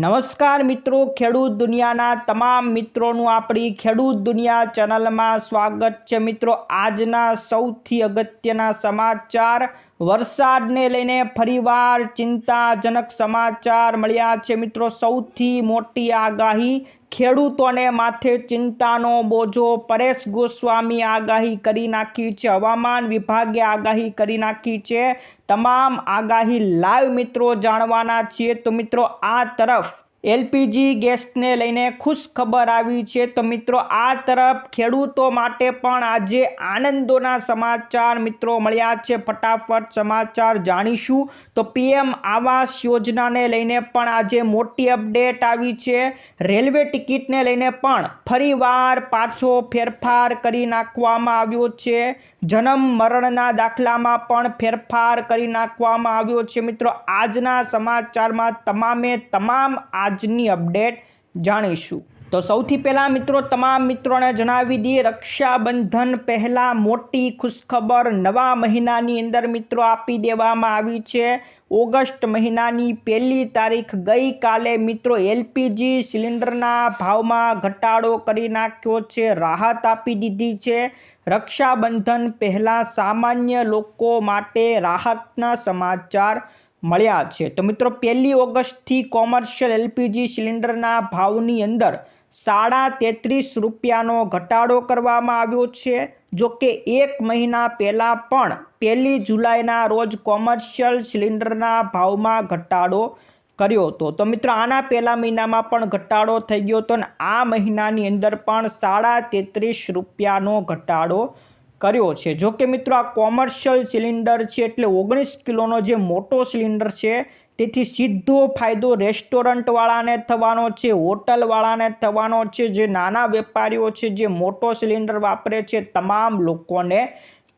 નમસ્કાર મિત્રો, ખેડૂત દુનિયાના તમામ મિત્રોનું આપણી ખેડૂત દુનિયા ચેનલમાં સ્વાગત છે મિત્રો. આજના સૌથી અગત્યના સમાચાર, વરસાદને લઈને ફરીવાર ચિંતાજનક સમાચાર મળ્યા છે મિત્રો. સૌથી મોટી આગાહી ખેડૂતોને માથે ચિંતાનો બોજો. પરેશ ગોસ્વામી આગાહી કરી નાખી છે. હવામાન વિભાગે આગાહી કરી નાખી છે. તમામ આગાહી લાઈવ મિત્રો જાણવાના છીએ. તો મિત્રો, આ તરફ એલપીજી ગેસને લઈને ખુશ ખબર આવી છે તો મિત્રો આ તરફ ખેડૂતો માટે પણ આજે આનંદોના સમાચાર મિત્રો મળ્યા છે. ફટાફટ સમાચાર જાણીશું. તો પીએમ આવાસ યોજનાને લઈને પણ આજે મોટી અપડેટ આવી છે. રેલવે ટિકિટને લઈને પણ ફરીવાર પાછો ફેરફાર કરી નાખવામાં આવ્યો છે. જન્મ મરણના દાખલામાં પણ ફેરફાર કરી નાખવામાં આવ્યો છે. મિત્રો, આજના સમાચારમાં તમામે તમામ આજની અપડેટ જાણીશું. તો સૌથી પહેલાં મિત્રો, તમામ મિત્રોને જણાવી દઈએ, રક્ષાબંધન પહેલાં મોટી ખુશખબર નવા મહિનાની અંદર મિત્રો આપી દેવામાં આવી છે. ઓગસ્ટ મહિનાની પહેલી તારીખ ગઈકાલે મિત્રો એલપીજી સિલિન્ડરના ભાવમાં ઘટાડો કરી નાખ્યો છે, રાહત આપી દીધી છે. રક્ષાબંધન પહેલાં સામાન્ય લોકો માટે રાહતના સમાચાર મળ્યા છે. તો મિત્રો, પહેલી ઓગસ્ટથી કોમર્શિયલ એલપીજી સિલિન્ડરના ભાવની અંદર સાડા તેત્રીસ રૂપિયાનો ઘટાડો કરવામાં આવ્યો છે. જો કે એક મહિના પહેલાં પણ પહેલી જુલાઈના રોજ કોમર્શિયલ સિલિન્ડરના ભાવમાં ઘટાડો કર્યો હતો. તો મિત્રો, આના પહેલા મહિનામાં પણ ઘટાડો થઈ ગયો હતો અને આ મહિનાની અંદર પણ સાડા તેત્રીસ રૂપિયાનો ઘટાડો કર્યો છે. જો કે મિત્રો આ કોમર્શિયલ સિલિન્ડર છે એટલે ઓગણીસ કિલોનો જે મોટો સિલિન્ડર છે, તેથી સીધો ફાયદો રેસ્ટોરન્ટવાળાને થવાનો છે, હોટલવાળાને થવાનો છે. જે નાના વેપારીઓ છે જે મોટો સિલિન્ડર વાપરે છે, તમામ લોકોને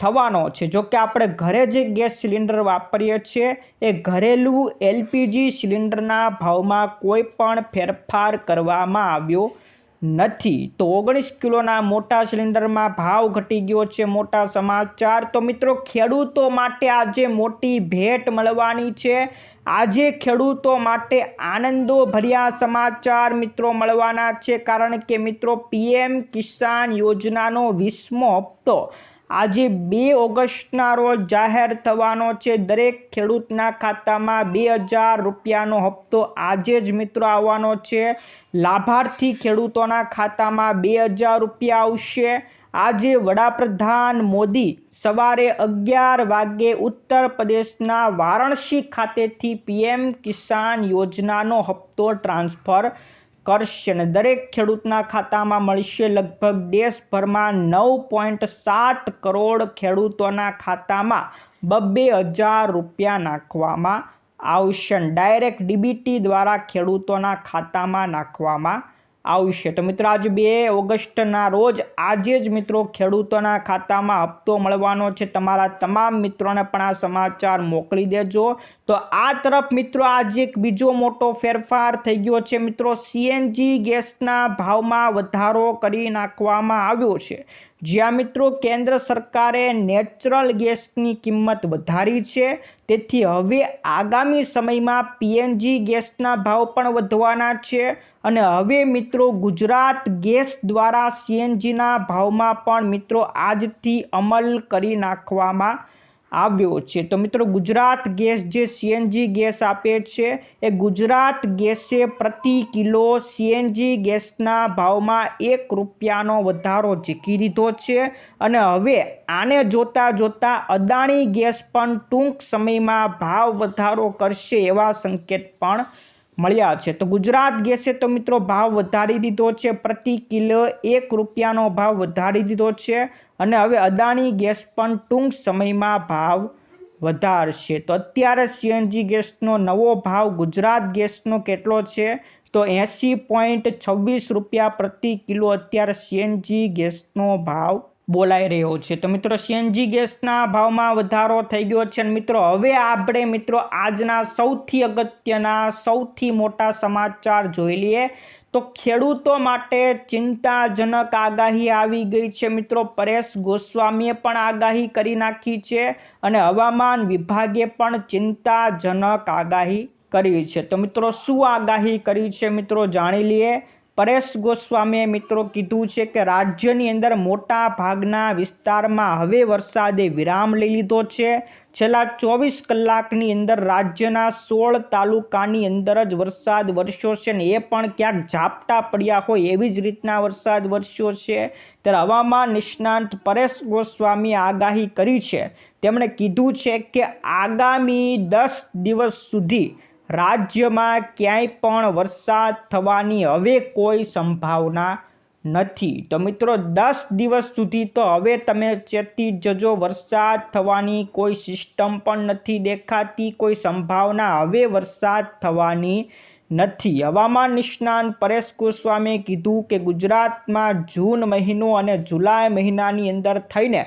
થવાનો છે. જો કે આપણે ઘરે જે ગેસ સિલિન્ડર વાપરીએ છીએ, એ ઘરેલું એલપીજી સિલિન્ડરના ભાવમાં કોઈ પણ ફેરફાર કરવામાં આવ્યો નથી. તો ઓગણીસ કિલોના મોટા સિલિન્ડરમાં ભાવ ઘટી ગયો છે મોટા સમાચાર. તો મિત્રો, ખેડૂતો માટે આજે મોટી ભેટ મળવાની છે. આજે ખેડૂતો માટે આનંદો ભર્યા સમાચાર મિત્રો મળવાના છે. કારણ કે મિત્રો, પીએમ કિસાન યોજનાનો વીસમો હપ્તો આજે બે ઓગસ્ટના રોજ જાહેર થવાનો છે. દરેક ખેડૂતના ખાતામાં બે હજાર રૂપિયાનો હપ્તો આજે જ મિત્રો આવવાનો છે. લાભાર્થી ખેડૂતોના ખાતામાં બે હજાર રૂપિયા આવશે. આજે વડાપ્રધાન મોદી સવારે અગિયાર વાગે ઉત્તર પ્રદેશના વારાણસી ખાતેથી પીએમ કિસાન યોજનાનો હપ્તો ટ્રાન્સફર કરશે અને દરેક ખેડૂતના ખાતામાં મળશે લગભગ દેશભરમાં નવ પોઈન્ટ સાત કરોડ ખેડૂતોના ખાતામાં બબ્બે હજાર રૂપિયા નાખવામાં આવશે. ડાયરેક્ટ ડીબીટી દ્વારા ખેડૂતોના ખાતામાં નાખવામાં આવશે. તો મિત્રો, આજે બે ઓગસ્ટના રોજ આજે જ મિત્રો ખેડૂતોના ખાતામાં હપ્તો મળવાનો છે. તમારા તમામ મિત્રોને પણ આ સમાચાર મોકલી દેજો. તો આ તરફ મિત્રો, આજે એક બીજો મોટો ફેરફાર થઈ ગયો છે. મિત્રો સીએનજી ગેસના ભાવમાં વધારો કરી નાખવામાં આવ્યો છે. જ્યાં મિત્રો કેન્દ્ર સરકારે નેચરલ ગેસની કિંમત વધારી છે, તેથી હવે આગામી સમયમાં પીએનજી ગેસના ભાવ પણ વધવાના છે અને હવે મિત્રો ગુજરાત ગેસ દ્વારા સીએનજીના ભાવમાં પણ મિત્રો આજથી અમલ કરી નાખવામાં આવ્યો છે. તો મિત્રો, ગુજરાત ગેસ જે સીએનજી ગેસ આપે છે, એ ગુજરાત ગેસે પ્રતિ કિલો સીએનજી ગેસના ભાવમાં એક રૂપિયાનો વધારો ઝીકી દીધો છે. અને હવે આને જોતાં જોતાં અદાણી ગેસ પણ ટૂંક સમયમાં ભાવ વધારો કરશે એવા સંકેત પણ મળ્યા છે. તો ગુજરાત ગેસે તો મિત્રો, ભાવ વધારી દીધો છે. પ્રતિ કિલો એક રૂપિયાનો ભાવ વધારી દીધો છે. અને હવે અદાણી ગેસ પણ ટૂંક સમયમાં ભાવ વધારશે. તો અત્યારે સીએનજી ગેસનો નવો ભાવ ગુજરાત ગેસનો કેટલો છે? તો એંસી પોઈન્ટ છવ્વીસ રૂપિયા પ્રતિ કિલો અત્યારે સીએનજી ગેસનો ભાવ બોલાઈ રહ્યો છે. તો મિત્રો સીએનજી ગેસના ભાવમાં વધારો થઈ ગયો છે અને મિત્રો, હવે આપણે મિત્રો આજના સૌથી અગત્યના, સૌથી મોટા સમાચાર જોઈ લઈએ. તો ખેડૂતો માટે ચિંતાજનક આગાહી આવી ગઈ છે મિત્રો. પરેશ ગોસ્વામીએ પણ આગાહી કરી નાખી છે અને હવામાન વિભાગે પણ ચિંતાજનક આગાહી કરી છે. તો મિત્રો, શું આગાહી કરી છે મિત્રો, જાણી લઈએ. પરેશ ગોસ્વામીએ મિત્રો કીધું છે કે રાજ્યની અંદર મોટા ભાગના વિસ્તારમાં હવે વરસાદે વિરામ લઈ લીધો છે. છેલ્લા ચોવીસ કલાકની અંદર રાજ્યના સોળ તાલુકાની અંદર જ વરસાદ વરસ્યો છે ને એ પણ ક્યાંક ઝાપટા પડ્યા હોય એવી જ રીતના વરસાદ વરસ્યો છે. ત્યારે હવામાન નિષ્ણાંત પરેશ ગોસ્વામીએ આગાહી કરી છે. તેમણે કીધું છે કે આગામી દસ દિવસ સુધી રાજ્યમાં ક્યાંય પણ વરસાદ થવાની હવે કોઈ સંભાવના નથી. તો મિત્રો, દસ દિવસ સુધી તો હવે તમે ચેતી જજો, વરસાદ થવાની કોઈ સિસ્ટમ પણ નથી દેખાતી, કોઈ સંભાવના હવે વરસાદ થવાની નથી. હવામાન નિષ્ણાંત પરેશ ગોસ્વામીએ કીધું કે ગુજરાતમાં જૂન મહિનો અને જુલાઈ મહિનાની અંદર થઈને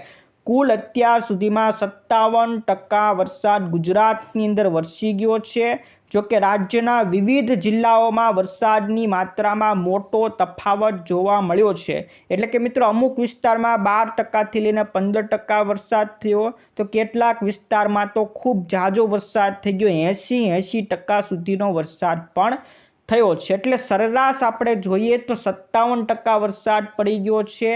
કુલ અત્યાર સુધીમાં સત્તાવન ટકા વરસાદ ગુજરાતની અંદર વરસી ગયો છે. જોકે રાજ્યના વિવિધ જિલ્લાઓમાં વરસાદની માત્રામાં મોટો તફાવત જોવા મળ્યો છે. એટલે કે મિત્રો, અમુક વિસ્તારમાં બાર ટકાથી લઈને પંદર ટકા વરસાદ થયો. તો કેટલાક વિસ્તારમાં તો ખૂબ ઝાઝો વરસાદ થઈ ગયો. એંસી એંસી ટકા સુધીનો વરસાદ પણ થયો છે. એટલે સરેરાશ આપણે જોઈએ તો સત્તાવન ટકા વરસાદ પડી ગયો છે.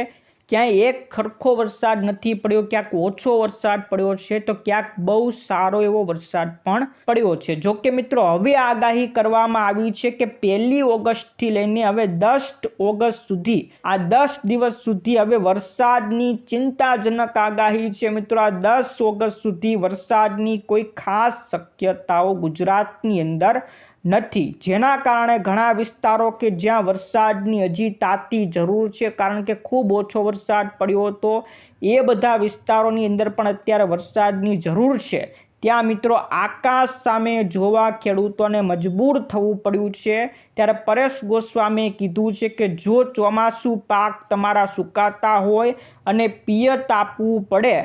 ક્યાંય એક ખરખો વરસાદ નથી પડ્યો, ક્યાંક ઓછો વરસાદ પડ્યો છે, તો ક્યાંક બહુ સારો એવો વરસાદ પણ પડ્યો છે. જો કે મિત્રો, હવે આગાહી કરવામાં આવી છે કે પહેલી ઓગસ્ટથી લઈને હવે દસ ઓગસ્ટ સુધી, આ દસ દિવસ સુધી હવે વરસાદની ચિંતાજનક આગાહી છે મિત્રો. આ દસ ઓગસ્ટ સુધી વરસાદની કોઈ ખાસ શક્યતાઓ ગુજરાતની અંદર નથી. જેના કારણે ઘણા વિસ્તારો કે જ્યાં વરસાદની હજી તાતી જરૂર છે, કારણ કે ખૂબ ઓછો વરસાદ પડ્યો હતો, એ બધા વિસ્તારોની અંદર પણ અત્યારે વરસાદની જરૂર છે. ત્યાં મિત્રો આકાશ સામે જોવા ખેડૂતોને મજબૂર થવું પડ્યું છે. ત્યારે પરેશ ગોસ્વામીએ કીધું છે કે જો ચોમાસું પાક તમારા સુકાતા હોય અને પિયત આપવું પડે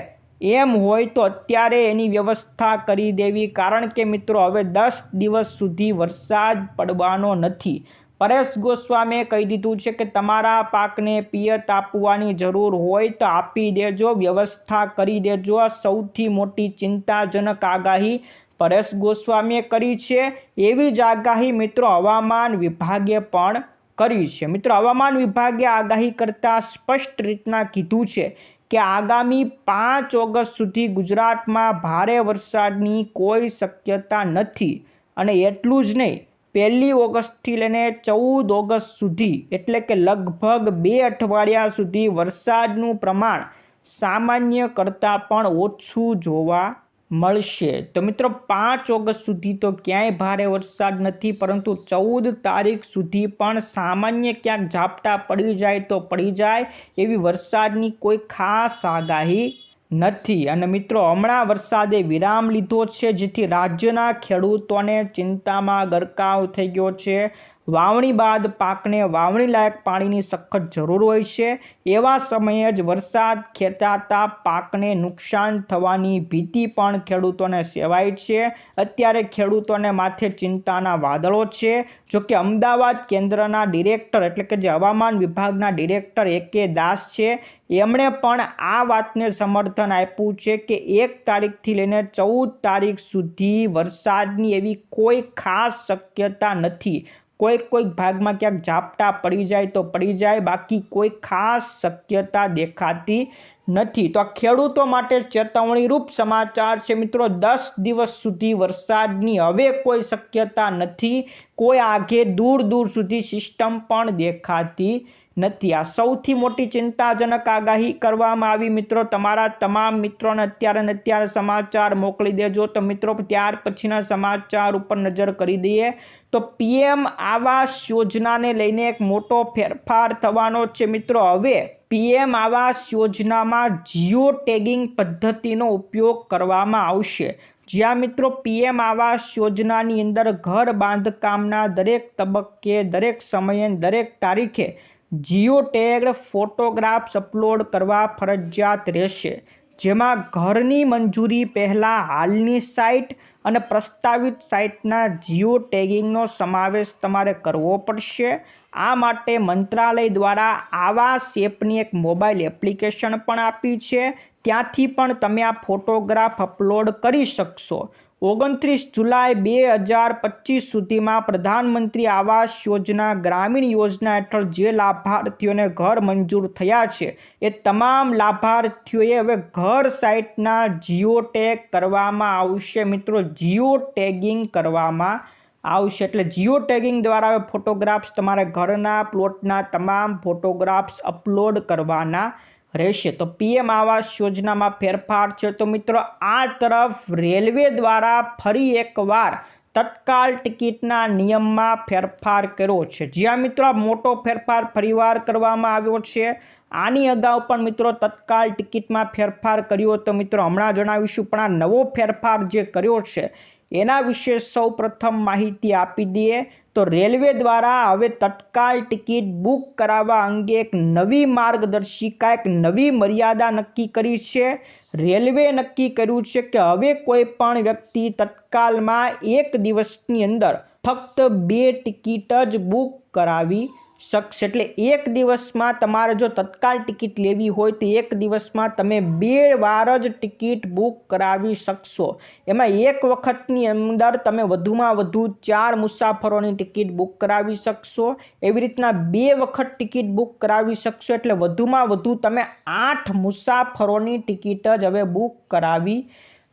એમ હોય તો અત્યારે એની વ્યવસ્થા કરી દેવી. કારણ કે મિત્રો, હવે દસ દિવસ સુધી વરસાદ પડવાનો નથી. પરેશ ગોસ્વામીએ કહી દીધું છે કે તમારા પાકને પિયત આપવાની જરૂર હોય તો આપી દેજો, વ્યવસ્થા કરી દેજો. સૌથી મોટી ચિંતાજનક આગાહી પરેશ ગોસ્વામીએ કરી છે. એવી જ આગાહી મિત્રો હવામાન વિભાગે પણ કરી છે. મિત્રો, હવામાન વિભાગે આગાહી કરતાં સ્પષ્ટ રીતના કીધું છે કે આગામી પાંચ ઓગસ્ટ સુધી ગુજરાતમાં ભારે વરસાદની કોઈ શક્યતા નથી. અને એટલું જ નહીં, પહેલી ઓગસ્ટથી લઈને ચૌદ ઓગસ્ટ સુધી, એટલે કે લગભગ બે અઠવાડિયા સુધી વરસાદનું પ્રમાણ સામાન્ય કરતાં પણ ઓછું જોવા મળશે. તો મિત્રો, પાંચ ઓગસ્ટ સુધી તો ક્યાંય ભારે વરસાદ નથી, પરંતુ ચૌદ તારીખ સુધી પણ સામાન્ય ક્યાંક ઝાપટા પડી જાય તો પડી જાય, એવી વરસાદની કોઈ ખાસ આગાહી નથી. અને મિત્રો, હમણાં વરસાદે વિરામ લીધો છે, જેથી રાજ્યના ખેડૂતોને ચિંતામાં ગરકાવ થઈ ગયો છે. વાવણી બાદ પાકને વાવણી લાયક પાણીની સખત જરૂર હોય છે. એવા સમયે જ વરસાદ ખેંચાતા પાકને નુકસાન થવાની ભીતિ પણ ખેડૂતોને સેવાય છે. અત્યારે ખેડૂતોને માથે ચિંતાના વાદળો છે. જો કે અમદાવાદ કેન્દ્રના ડિરેક્ટર એટલે કે જે હવામાન વિભાગના ડિરેક્ટર એ કે દાસ છે, એમણે પણ આ વાતને સમર્થન આપ્યું છે કે એક તારીખથી લઈને ચૌદ તારીખ સુધી વરસાદની એવી કોઈ ખાસ શક્યતા નથી. કોઈક કોઈક ભાગમાં ક્યાંક ઝાપટા પડી જાય તો પડી જાય, બાકી કોઈ ખાસ શક્યતા દેખાતી નથી. તો આ ખેડૂતો માટે ચેતવણીરૂપ સમાચાર છે મિત્રો, દસ દિવસ સુધી વરસાદની હવે કોઈ શક્યતા નથી, કોઈ આગે દૂર દૂર સુધી સિસ્ટમ પણ દેખાતી નથી. આ સૌથી મોટી ચિંતાજનક આગાહી કરવામાં આવી મિત્રો, તમારા તમામ મિત્રોને અત્યારે ને અત્યારે સમાચાર મોકલી દેજો. તો મિત્રો, ત્યાર પછીના સમાચાર ઉપર નજર કરી દઈએ. તો પીએમ આવાસ યોજનાને લઈને એક મોટો ફેરફાર થવાનો છે મિત્રો. હવે પીએમ આવાસ યોજનામાં જીઓ ટેગિંગ પદ્ધતિનો ઉપયોગ કરવામાં આવશે. જ્યાં મિત્રો પીએમ આવાસ યોજનાની અંદર ઘર બાંધકામના દરેક તબક્કે, દરેક સમયે, દરેક તારીખે જીઓ ટેગ ફોટોગ્રાફ્સ અપલોડ કરવા ફરજિયાત રહેશે. જેમાં ઘરની મંજૂરી પહેલાં હાલની સાઇટ અને પ્રસ્તાવિત સાઇટના જીઓ ટેગિંગનો સમાવેશ તમારે કરવો પડશે. આ માટે મંત્રાલય દ્વારા આવા શેપની એક મોબાઈલ એપ્લિકેશન પણ આપી છે. ત્યાંથી પણ તમે આ ફોટોગ્રાફ અપલોડ કરી શકશો. ઓગણત્રીસ જુલાઈ બે હજાર પચીસ સુધીમાં પ્રધાનમંત્રી આવાસ યોજના, ગ્રામીણ યોજના હેઠળ જે લાભાર્થીઓને ઘર મંજૂર થયા છે, એ તમામ લાભાર્થીઓએ હવે ઘર સાઇટના જીઓ ટેગ કરવામાં આવશે. મિત્રો, જીઓ ટેગિંગ કરવામાં આવશે. એટલે જીઓ ટેગિંગ દ્વારા હવે ફોટોગ્રાફ્સ તમારે ઘરના પ્લોટના તમામ ફોટોગ્રાફ્સ અપલોડ કરવાના રહેશે. તો પીએમ આવાસ યોજનામાં ફેરફાર છે તો મિત્રો, આ તરફ રેલવે દ્વારા ફરી એકવાર તત્કાલ ટિકિટના નિયમમાં ફેરફાર કર્યો છે. જ્યાં મિત્રો મોટો ફેરફાર ફરીવાર કરવામાં આવ્યો છે. આની અગાઉ પણ મિત્રો, તત્કાલ ટિકિટમાં ફેરફાર કર્યો તો મિત્રો, હમણાં જણાવીશું, પણ આ નવો ફેરફાર જે કર્યો છે એના વિશે સૌ પ્રથમ માહિતી આપી દઈએ તો રેલવે દ્વારા હવે તત્કાલ ટિકિટ બુક કરાવવા અંગે એક નવી માર્ગદર્શિકા, એક નવી મર્યાદા નક્કી કરી છે. રેલવે નક્કી કર્યું છે કે હવે કોઈ પણ વ્યક્તિ તત્કાલમાં એક દિવસની અંદર ફક્ત બે ટિકિટ જ બુક કરાવી શકશે એટલે એક દિવસમાં તમારે જો તત્કાલ ટિકિટ લેવી હોય તો એક દિવસમાં તમે બે વાર જ ટિકિટ બુક કરાવી શકશો. એમાં એક વખતની અંદર તમે વધુમાં વધુ ચાર મુસાફરોની ટિકિટ બુક કરાવી શકશો. એવી રીતના બે વખત ટિકિટ બુક કરાવી શકશો એટલે વધુમાં વધુ તમે આઠ મુસાફરોની ટિકિટ જ હવે બુક કરાવી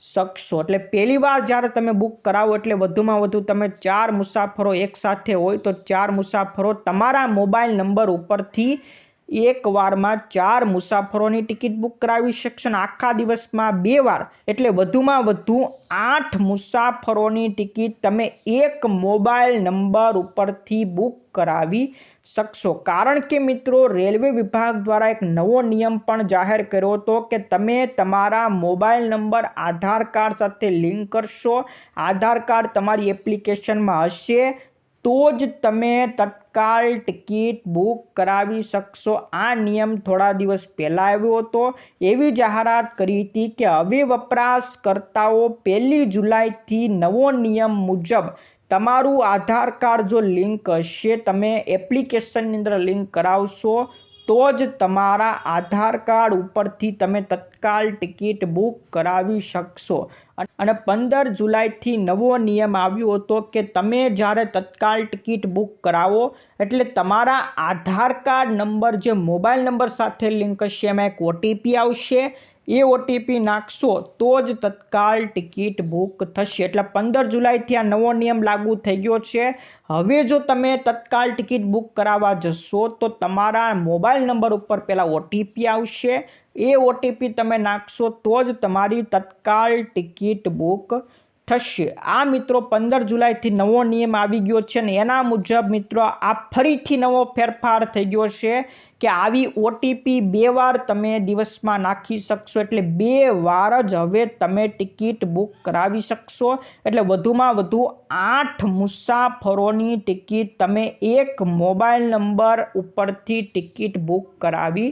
શકશો. એટલે પહેલી વાર જ્યારે તમે બુક કરાવો એટલે વધુમાં વધુ તમે ચાર મુસાફરો એકસાથે હોય તો ચાર મુસાફરો તમારા મોબાઈલ નંબર ઉપરથી એક વારમાં ચાર મુસાફરોની ટિકિટ બુક કરાવી શકશો આખા દિવસમાં બે વાર. એટલે વધુમાં વધુ આઠ મુસાફરોની ટિકિટ તમે એક મોબાઈલ નંબર ઉપરથી બુક કરાવી શકશો. કારણ કે મિત્રો, રેલવે વિભાગ દ્વારા એક નવો નિયમ પણ જાહેર કર્યો હતો કે તમે તમારા મોબાઈલ નંબર, આધાર કાર્ડ સાથે લિંક કરશો. આધાર કાર્ડ તમારી એપ્લિકેશનમાં હશે. તો જ તમે તત્કાલ ટિકિટ બુક કરાવી શકશો. આ નિયમ થોડા દિવસ પહેલાં આવ્યો હતો. એવી જાહેરાત કરી હતી કે હવે વપરાશકર્તાઓ પહેલી જુલાઈથી નવો નિયમ મુજબ તમારું આધાર કાર્ડ જો લિંક હશે, તમે એપ્લિકેશનની અંદર લિંક કરાવશો, તો જ તમારા આધાર કાર્ડ ઉપરથી તમે તત્કાલ ટિકિટ બુક કરાવી શકશો. અને પંદર જુલાઈથી નવો નિયમ આવ્યો હતો કે તમે જ્યારે તત્કાલ ટિકિટ બુક કરાવો એટલે તમારા આધાર કાર્ડ નંબર જે મોબાઈલ નંબર સાથે લિંક હશે, એમાં એક ઓટીપી આવશે. એ ઓટીપી નાખશો તો જ તત્કાલ ટિકિટ બુક થશે. એટલે પંદર જુલાઈથી આ નવો નિયમ લાગુ થઈ ગયો છે. હવે જો તમે તત્કાલ ટિકિટ બુક કરાવવા જશો તો તમારા મોબાઈલ નંબર ઉપર પહેલાં ઓટીપી આવશે. એ ઓટીપી તમે નાખશો તો જ તમારી તત્કાલ ટિકિટ બુક થશે. આ મિત્રો પંદર જુલાઈથી નવો નિયમ આવી ગયો છે ને એના મુજબ મિત્રો આ ફરીથી નવો ફેરફાર થઈ ગયો છે કે આવી ઓટીપી બે વાર તમે દિવસમાં નાખી શકશો. એટલે બે વાર જ હવે તમે ટિકિટ બુક કરાવી શકશો. એટલે વધુમાં વધુ આઠ મુસાફરોની ટિકિટ તમે એક મોબાઈલ નંબર ઉપરથી ટિકિટ બુક કરાવી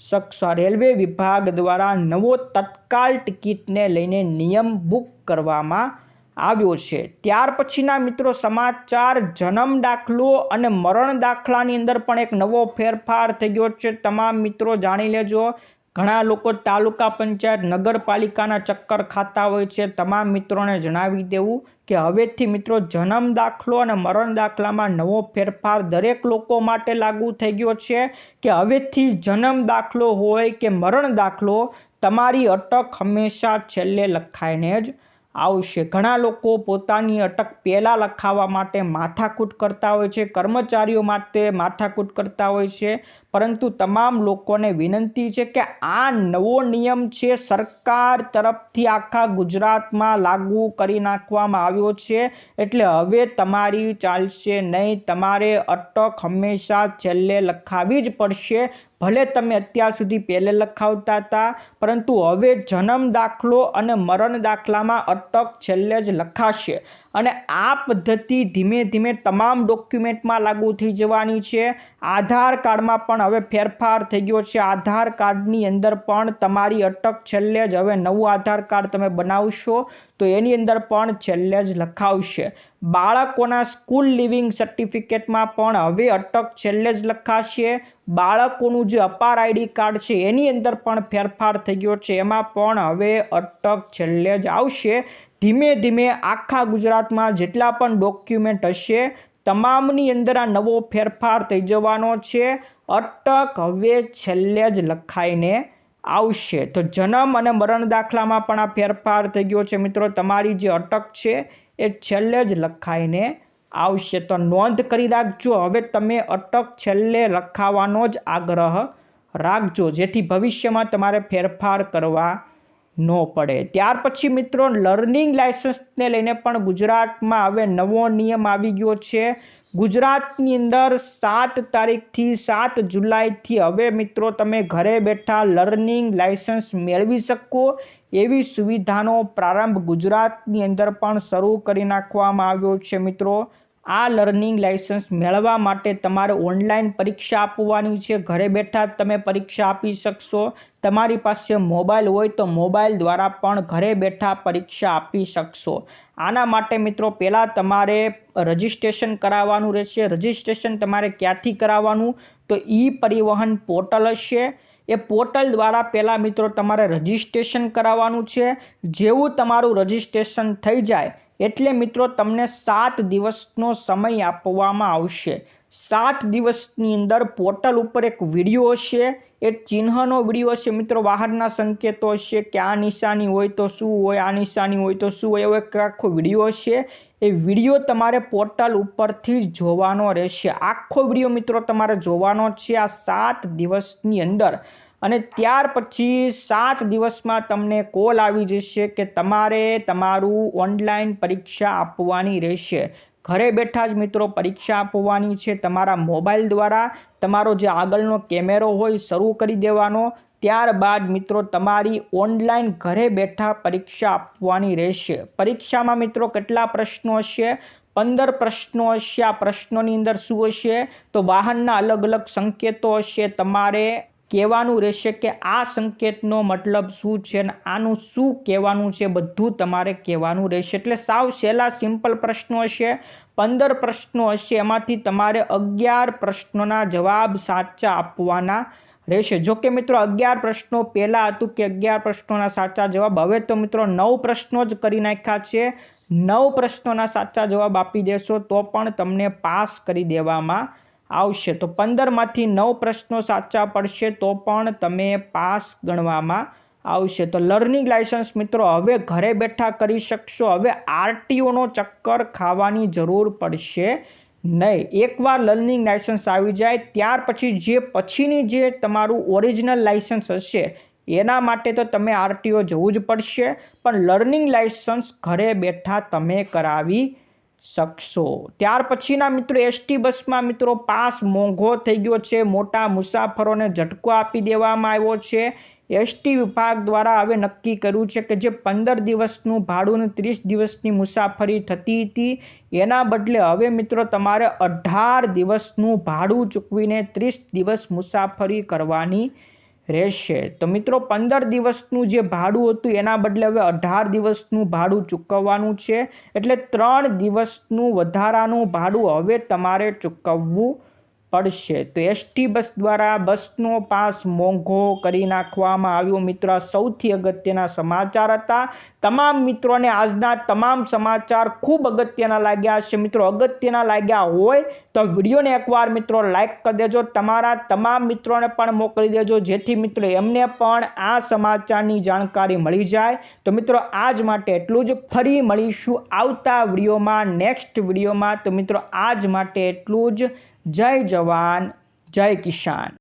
શકશો રેલવે વિભાગ દ્વારા નવો તત્કાલ ટિકિટને લઈને નિયમ બુક કરવામાં આવ્યો છે. ત્યાર પછીના મિત્રો સમાચાર, જન્મ દાખલો અને મરણ દાખલાની અંદર પણ એક નવો ફેરફાર થઈ ગયો છે. તમામ મિત્રો જાણી લેજો, ઘણા લોકો તાલુકા પંચાયત, નગરપાલિકાના ચક્કર ખાતા હોય છે. તમામ મિત્રોને જણાવી દેવું કે હવેથી મિત્રો જન્મ દાખલો અને મરણ દાખલામાં નવો ફેરફાર દરેક લોકો માટે લાગુ થઈ ગયો છે કે હવેથી જન્મ દાખલો હોય કે મરણ દાખલો, તમારી અટક હંમેશા છેલ્લે લખાઈને જ આવશે. ઘણા લોકો પોતાની અટક પહેલાં લખાવવા માટે માથાકૂટ કરતા હોય છે, કર્મચારીઓ માટે માથાકૂટ કરતા હોય છે પરંતુ તમામ લોકોને વિનંતી છે કે આ નવો નિયમ છે, સરકાર તરફથી આખા ગુજરાતમાં લાગુ કરી નાખવામાં આવ્યો છે. એટલે હવે તમારી ચાલશે નહીં. તમારે અટક હંમેશા છેલ્લે લખાવી જ પડશે. ભલે તમે અત્યાર સુધી પહેલે લખાવતા હતા, પરંતુ હવે જન્મ દાખલો અને મરણ દાખલામાં અટક છેલ્લે જ લખાશે. અને આ પદ્ધતિ ધીમે ધીમે તમામ ડોક્યુમેન્ટમાં લાગુ થઈ જવાની છે. આધાર કાર્ડમાં પણ હવે ફેરફાર થઈ ગયો છે. આધાર કાર્ડની અંદર પણ તમારી અટક છેલ્લે જ હવે નવું આધાર કાર્ડ તમે બનાવશો તો એની અંદર પણ છેલ્લે જ લખાવશે. બાળકોના સ્કૂલ લિવિંગ સર્ટિફિકેટમાં પણ હવે અટક છેલ્લે જ લખાશે. બાળકોનું જે અપાર આઈડી કાર્ડ છે એની અંદર પણ ફેરફાર થઈ ગયો છે. એમાં પણ હવે અટક છેલ્લે જ આવશે. ધીમે ધીમે આખા ગુજરાતમાં જેટલા પણ ડોક્યુમેન્ટ હશે, તમામની અંદર આ નવો ફેરફાર થઈ જવાનો છે. અટક હવે છેલ્લે જ લખાઈને આવશે. તો જન્મ અને મરણ દાખલામાં પણ આ ફેરફાર થઈ ગયો છે મિત્રો. તમારી જે અટક છે એ છેલ્લે જ લખાઈને આવશે. તો નોંધ કરી રાખજો, હવે તમે અટક છેલ્લે લખાવાનો જ આગ્રહ રાખજો. જેથી ભવિષ્યમાં તમારે ફેરફાર કરવા ન પડે. ત્યાર પછી મિત્રો લર્નિંગ લાઇસન્સને લઈને પણ ગુજરાતમાં હવે નવો નિયમ આવી ગયો છે. ગુજરાતની અંદર સાત તારીખથી સાત જુલાઈથી હવે મિત્રો તમે ઘરે બેઠા લર્નિંગ લાઇસન્સ મેળવી શકો. એવી સુવિધાનો પ્રારંભ ગુજરાતની અંદર પણ શરૂ કરી નાખવામાં આવ્યો છે મિત્રો. આ લર્નિંગ લાઇસન્સ મેળવવા માટે તમારે ઓનલાઈન પરીક્ષા આપવાની છે. ઘરે બેઠા તમે પરીક્ષા આપી શકશો. તમારી પાસે મોબાઈલ હોય તો મોબાઈલ દ્વારા પણ ઘરે બેઠા પરીક્ષા આપી શકશો. આના માટે મિત્રો પહેલાં તમારે રજિસ્ટ્રેશન કરાવવાનું રહેશે. રજિસ્ટ્રેશન તમારે ક્યાંથી કરાવવાનું? તો ઈ પરિવહન પોર્ટલ હશે. એ પોર્ટલ દ્વારા પહેલાં મિત્રો તમારે રજિસ્ટ્રેશન કરાવવાનું છે. જેવું તમારું રજિસ્ટ્રેશન થઈ જાય એટલે મિત્રો તમને સાત દિવસનો સમય આપવામાં આવશે. સાત દિવસની અંદર પોર્ટલ ઉપર એક વીડિયો હશે. એ ચિહ્નનો વીડિયો હશે મિત્રો. બહારના સંકેતો હશે કે આ નિશાની હોય તો શું હોય, આ નિશાની હોય તો શું હોય, એવો એક આખો વીડિયો હશે. એ વીડિયો તમારે પોર્ટલ ઉપરથી જ જોવાનો રહેશે. આખો વીડિયો મિત્રો તમારે જોવાનો છે આ સાત દિવસની અંદર. અને ત્યાર પછી સાત દિવસમાં તમને કોલ આવી જશે કે તમારે તમારું ઓનલાઈન પરીક્ષા આપવાની રહેશે. ઘરે બેઠા જ મિત્રો પરીક્ષા આપવાની છે. તમારા મોબાઈલ દ્વારા તમારો જે આગળનો કેમેરો હોય શરૂ કરી દેવાનો. ત્યારબાદ મિત્રો તમારી ઓનલાઈન ઘરે બેઠા પરીક્ષા આપવાની રહેશે. પરીક્ષામાં મિત્રો કેટલા પ્રશ્નો હશે? પંદર પ્રશ્નો હશે. આ પ્રશ્નોની અંદર શું હશે? તો વાહનના અલગ અલગ સંકેતો હશે. તમારે કહેવાનું રહેશે કે આ સંકેતનો મતલબ શું છે અને આનું શું કહેવાનું છે, બધું તમારે કહેવાનું રહેશે. એટલે સાવ સહેલા સિમ્પલ પ્રશ્નો હશે, પંદર પ્રશ્નો હશે, એમાંથી તમારે અગિયાર પ્રશ્નોના જવાબ સાચા આપવાના રહેશે. જો કે મિત્રો અગિયાર પ્રશ્નો પહેલાં હતું કે અગિયાર પ્રશ્નોના સાચા જવાબ, હવે તો મિત્રો નવ પ્રશ્નો જ કરી નાખ્યા છે. નવ પ્રશ્નોના સાચા જવાબ આપી દેશો તો પણ તમને પાસ કરી દેવામાં આવશે. તો પંદરમાંથી નવ પ્રશ્નો સાચા પડશે તો પણ તમે પાસ ગણવામાં આવશે. તો લર્નિંગ લાઇસન્સ મિત્રો હવે ઘરે બેઠા કરી શકશો. હવે આરટીઓનો ચક્કર ખાવાની જરૂર પડશે નહીં. એકવાર લર્નિંગ લાઇસન્સ આવી જાય, ત્યાર પછી જે પછીની જે તમારું ઓરિજિનલ લાઇસન્સ હશે, એના માટે તો તમે આરટીઓ જવું જ પડશે. પણ લર્નિંગ લાઇસન્સ ઘરે બેઠા તમે કરાવી શકશો. ત્યાર પછીના મિત્રો એસટી બસમાં મિત્રો પાસ મોંઘો થઈ ગયો છે. મોટા મુસાફરોને ઝટકો આપી દેવામાં આવ્યો છે. એસટી વિભાગ દ્વારા હવે નક્કી કર્યું છે કે જે પંદર દિવસનું ભાડું ત્રીસ દિવસની મુસાફરી થતી હતી, એના બદલે હવે મિત્રો તમારે અઢાર દિવસનું ભાડું ચૂકવીને ત્રીસ દિવસ મુસાફરી કરવાની રહેશે. તો મિત્રો, પંદર દિવસનું જે ભાડું હતું, એના બદલે હવે અઢાર દિવસનું ભાડું ચૂકવવાનું છે. એટલે ત્રણ દિવસનું વધારાનું ભાડું હવે તમારે ચૂકવવું પડશે. તો એસટી બસ દ્વારા બસનો પાસ મોંઘો કરી નાખવામાં આવ્યો. મિત્રો, સૌથી અગત્યના સમાચાર હતા. તમામ મિત્રોને આજના તમામ સમાચાર ખૂબ અગત્યના લાગ્યા છે મિત્રો, અગત્યના લાગ્યા હોય તો વિડીયોને એકવાર મિત્રો લાઇક કરી દેજો. તમારા તમામ મિત્રોને પણ મોકલી દેજો, જેથી મિત્રો એમને પણ આ સમાચારની જાણકારી મળી જાય. તો મિત્રો, આજ માટે એટલું જ. ફરી મળીશું આવતા વિડીયોમાં, નેક્સ્ટ વિડીયોમાં. તો મિત્રો, આજ માટે એટલું જ. જય જવાન જય કિસાન.